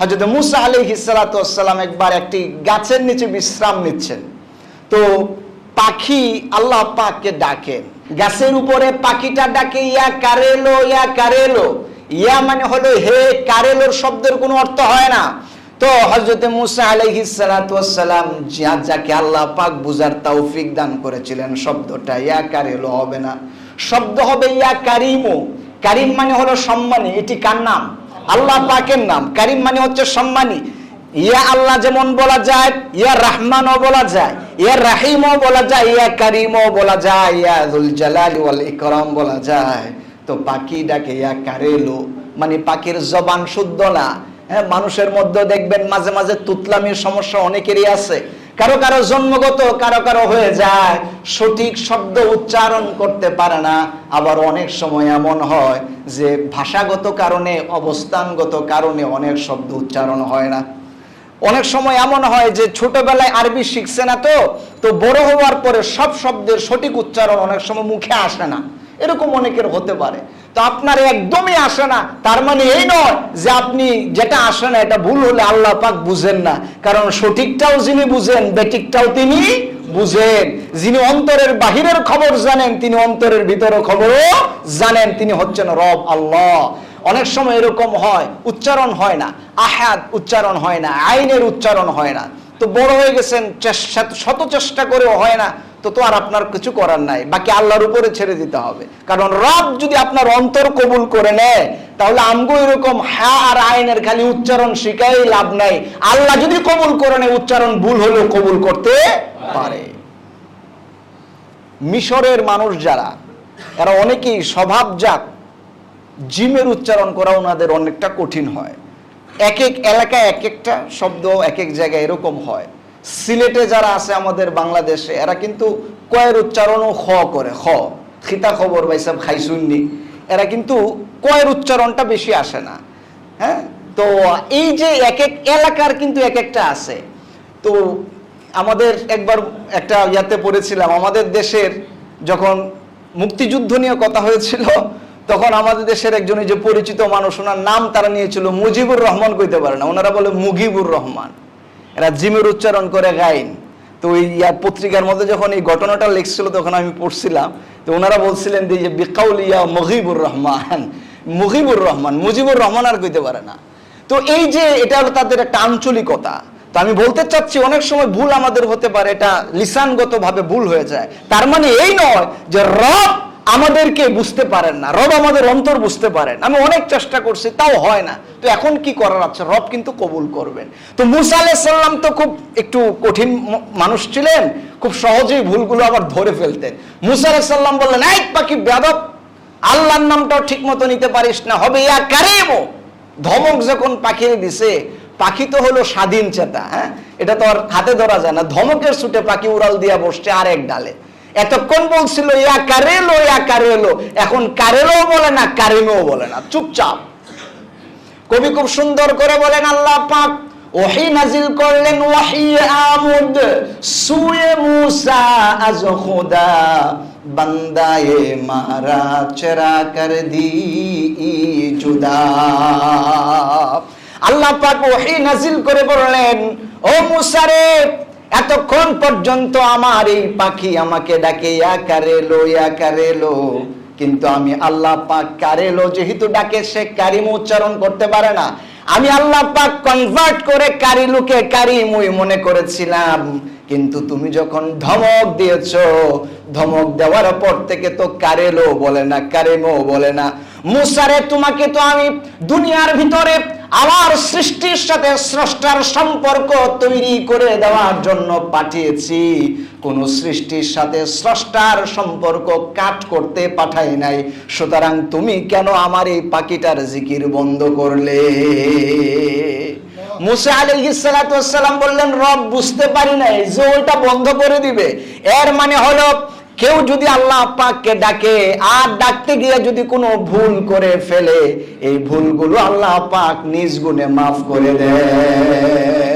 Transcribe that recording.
হজরত মুসা আলী হিসালাতাম একবার একটি গাছের নিচে বিশ্রাম নিচ্ছেন। তো পাখি আল্লাহ পাককে ডাকে। গাছের উপরে পাখিটা ডাকে, ইয়া কারেলো ইয়া কারেলো। ইয়া মানে হলো হে কারেলোর শব্দের কোনো অর্থ হয় না। তো হজরত মুসা আলাইহি সালাম যাকে আল্লাহ পাক বুঝার তৌফিক দান করেছিলেন, শব্দটা ইয়া কারেলো হবে না। শব্দ হবে ইয়া কারিমো। কারিম মানে হলো সম্মানী, এটি কার নাম? আল্লাহ পাকের নাম। কারিম মানে হচ্ছে সম্মানী। ইয়া আল্লাহ যেমন বলা যায়, ইয়া রাহমানও বলা যায়, ইয়া রাহিমও বলা যায়, ইয়া কারিমও বলা যায়, ইয়া জুল জালাল ওয়াল ইকরাম বলা যায়। তো পাখি ডাকে, ইয়া কারেলো। মানে পাখির জবান শুদ্ধ না। হ্যাঁ মানুষের মধ্যে দেখবেন মাঝে মাঝে তুতলামির সমস্যা অনেকেরই আছে। কারও কারও জন্মগত, কারও কারও হয়ে যায়। সঠিক শব্দ উচ্চারণ করতে পারে না। আবার অনেক সময় এমন হয় যে ভাষাগত কারণে, অবস্থানগত কারণে অনেক শব্দ উচ্চারণ হয় না। অনেক সময় এমন হয় যে ছোটবেলায় আরবি শিখছে না তো তো বড় হওয়ার পরে সব শব্দের সঠিক উচ্চারণ অনেক সময় মুখে আসে না। এরকম অনেকের হতে পারে। তো আপনার একদমই আসে না। তার মানে এই নয় যে আপনি যেটা আসে না, এটা ভুল হলে আল্লাহ পাক বুঝেন না। কারণ সঠিকটাও যিনি বুঝেন, বেঠিকটাও তিনি বুঝেন। যিনি অন্তরের বাহিরের খবর জানেন, তিনি অন্তরের ভিতরের খবরও জানেন। তিনি হচ্ছেন রব আল্লাহ। অনেক সময় এরকম হয়, উচ্চারণ হয় না। আহাদ উচ্চারণ হয় না, আইনের উচ্চারণ হয় না। তো বড় হয়ে গেছেন শত চেষ্টা করেও হয় না। তো তো আর আপনার কিছু করার নাই। বাকি আল্লাহর উপরে ছেড়ে দিতে হবে। কারণ রব যদি আপনার অন্তর কবুল করে নেয়, তাহলে আমগো এরকম হ্যাঁ আর আইনের খালি উচ্চারণ শিখাই লাভ নাই। আল্লাহ যদি কবুল করে নেয়, উচ্চারণ ভুল হলেও কবুল করতে পারে। মিশরের মানুষ যারা, এরা অনেকেই স্বভাবজাত। জিমের উচ্চারণ করা ওনাদের অনেকটা কঠিন হয়। এক এক এলাকায় এক একটা শব্দ এক এক জায়গায় এরকম হয়। সিলেটে যারা আছে আমাদের বাংলাদেশে, এরা কিন্তু কয়ের উচ্চারণও খ করে, খ। খিতা খবর বা সব খাইসুন্নি এরা কিন্তু কয়ের উচ্চারণটা বেশি আসে না। হ্যাঁ? তো এই যে এক এক এলাকার কিন্তু এক একটা আছে। তো আমাদের একবার একটা ইয়াতে পড়েছিলাম, আমাদের দেশের যখন মুক্তিযুদ্ধ নিয়ে কথা হয়েছিল, তখন আমাদের দেশের একজন যে পরিচিত মানুষ, ওনার নাম তারা নিয়েছিল মুজিবুর রহমান কইতে পারে না। ওনারা বলে মুগিবুর রহমান। এরা জিমের উচ্চারণ করে গাইন। তো ওই ইয়া পত্রিকার মধ্যে যখন এই ঘটনাটা লিখছিল, তখন আমি পড়ছিলাম। তো ওনারা বলছিলেন যে বিকাউল ইয়া মুহিবুর রহমান। মুহিবুর রহমান, মুজিবুর রহমান আর কইতে পারে না। তো এই যে এটা হলো তাদের একটা আঞ্চলিকতা। তো আমি বলতে চাচ্ছি, অনেক সময় ভুল আমাদের হতে পারে, এটা লিসানগত ভাবে ভুল হয়ে যায়। তার মানে এই নয় যে রব আমাদেরকে বুঝতে পারেন না, রব আমাদের অন্তর বুঝতে পারেন। আমি অনেক চেষ্টা করছি, তাও হয় না। তো এখন কি করার আছে? রব কিন্তু কবুল করবেন। তো মুসা আলাইসাল্লাম তো খুব একটু কঠিন মানুষ ছিলেন, খুব সহজেই ভুলগুলো আবার ধরে ফেলতেন। মুসা আলাইসাল্লাম বললেন এক পাখি বেদব আল্লাহর নামটাও ঠিক মতো নিতে পারিস না, হবে ইয়া কারেমো। ধমক যখন পাখিয়ে দিছে, পাখি তো হলো স্বাধীন চেতা হ্যাঁ? এটা তো আর হাতে ধরা যায় না। ধমকের ছুটে পাখি উড়াল দিয়া বসছে আর এক ডালে। এতক্ষণ বলছিল, ইয়া কারেলো ইয়া কারেলো। এখন কারেলো বলে না, কারিমেও বলে না। চুপচাপ। কবি খুব সুন্দর করে বলেন, আল্লাহ পাক ওহি নাজিল করলেন ওয়াহি আমুদ, সুয়ে মুসা আজ খুদা, বান্দায়ে মারা চেরা কর দি জুদা। আল্লাহ পাক ওহি নাজিল করে বললেন, ও মুসা রে এতক্ষণ পর্যন্ত আমার এই পাখি আমাকে ডাকে, ইয়া কারেলো ইয়া কারেলো কিন্তু আমি আল্লাহ পাক কারেলো যেহেতু ডাকে, সে কারিম উচ্চারণ করতে পারে না। আমি আল্লাহ পাক কনভার্ট করে কারিলুকে কারিমুই মনে করেছিলাম। কিন্তু তুমি যখন ধমক দিয়েছ, ধমক দেওয়ার পর থেকে তো কারেলো বলে না, কারিমও বলে না। মুসারে, তোমাকে তো আমি দুনিয়ার ভিতরে আমার সৃষ্টির সাথে স্রষ্টার সম্পর্ক তৈরি করে দেওয়ার জন্য পাঠিয়েছি। কোন সৃষ্টির সাথে স্রষ্টার সম্পর্ক কাট করতে পাঠাই নাই। সুতরাং তুমি কেন আমার এই পাখিটার জিকির বন্ধ করলে? মুসা আলাইহিসসালাম বললেন, রব, বুঝতে পারি নাই যে ওইটা বন্ধ করে দিবে। এর মানে হলো কেউ যদি আল্লাহ পাককে ডাকে আর ডাকতে গিয়ে যদি কোনো ভুল করে ফেলে, এই ভুলগুলো আল্লাহ পাক নিজ গুণে মাফ করে দেয়।